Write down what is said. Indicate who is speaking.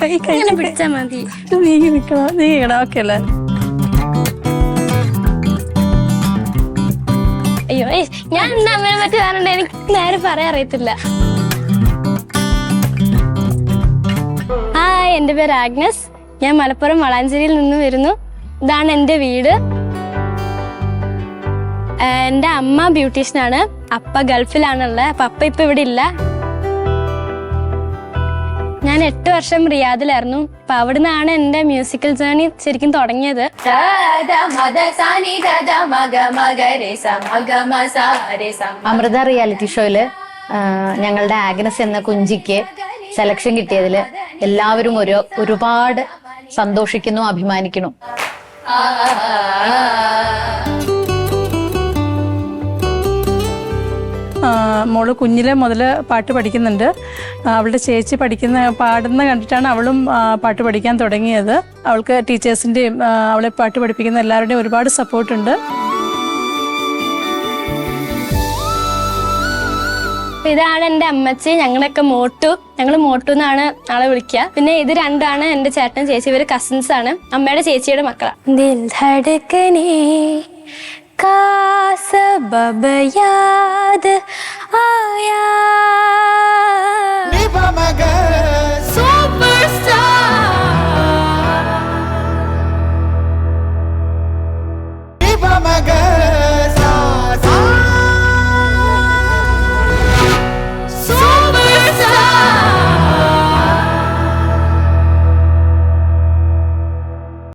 Speaker 1: കൈ കൈ
Speaker 2: പിടിച്ചാ മതി.
Speaker 1: നീങ്ങി നിക്കണോ നീങ്ങണം ഓക്കെ അല്ലേ?
Speaker 2: അയ്യോ ഞാൻ എന്താ അമ്മേനെ പറ്റി പറഞ്ഞിട്ട് എനിക്ക് നേരെ പറയാൻ അറിയത്തില്ല. ഹായ് എന്റെ പേര് ആഗ്നസ്. ഞാൻ മലപ്പുറം വളാഞ്ചേരിയിൽ നിന്ന് വരുന്നു. ഇതാണ് എന്റെ വീട്. എന്റെ അമ്മ ബ്യൂട്ടീഷ്യനാണ് അപ്പ ഗൾഫിലാണുള്ളത്. അപ്പം അപ്പ ഇപ്പൊ ഇവിടെ ഇല്ല. ഞാൻ എട്ട് വർഷം റിയാദിലായിരുന്നു. അപ്പൊ അവിടുന്നാണ് എന്റെ മ്യൂസിക്കൽ ജേർണി ശരിക്കും തുടങ്ങിയത്.
Speaker 3: അമൃത റിയാലിറ്റി ഷോയിൽ ഞങ്ങളുടെ ആഗ്നസ് എന്ന കുഞ്ചിക്ക് സെലക്ഷൻ കിട്ടിയതിൽ എല്ലാവരും ഒരു ഒരുപാട് സന്തോഷിക്കുന്നു അഭിമാനിക്കുന്നു.
Speaker 1: മോൾ കുഞ്ഞിലെ മുതൽ പാട്ട് പഠിക്കുന്നുണ്ട്. അവളുടെ ചേച്ചി പഠിക്കുന്ന പാടുന്ന കണ്ടിട്ടാണ് അവളും പാട്ട് പഠിക്കാൻ തുടങ്ങിയത്. അവൾക്ക് ടീച്ചേഴ്സിന്റെയും അവളെ പാട്ട് പഠിപ്പിക്കുന്ന എല്ലാവരുടെയും ഒരുപാട് സപ്പോർട്ടുണ്ട്.
Speaker 2: ഇതാണ് എന്റെ അമ്മച്ചി ഞങ്ങളൊക്കെ മോട്ടു. ഞങ്ങൾ മോട്ടു എന്നാണ് ആളെ വിളിക്കുക. പിന്നെ ഇത് രണ്ടാണ് എന്റെ ചേട്ടൻ ചേച്ചി. ഇവർ കസിൻസ് ആണ്. അമ്മയുടെ ചേച്ചിയുടെ മക്കളാണ് babayad